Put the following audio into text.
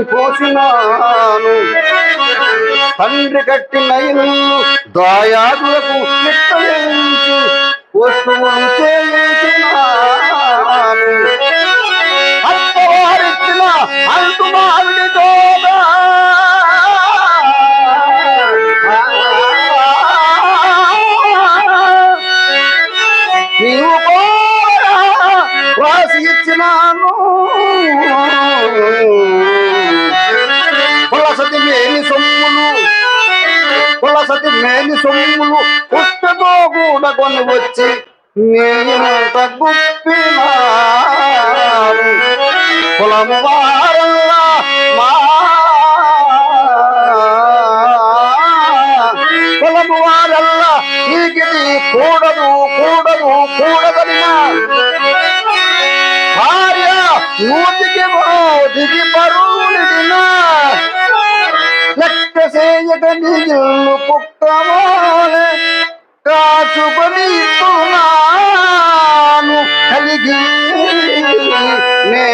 ఇచ్చి పోసినాను. తండ్రి కట్టిన ఇల్లు దాయాదులకు నిట్టలించి వస్తువులు చేయించినాను. అత్తవారిచ్చిన అంటు దోగా నీవు రాసి ఇచ్చినాను. పులసతి మేని సొమ్ములు పుట్టతో కూడా కొని వచ్చి నేను గుప్పినారు కులము వారల్లా మా పొలము వారల్లా నీకిది కూడదు కూడదు కూడదనిన భార్య నూతికి దిగి పరువులిడినా లెక్క తమోనే కాచుకొని తున్నాను కలిగి నే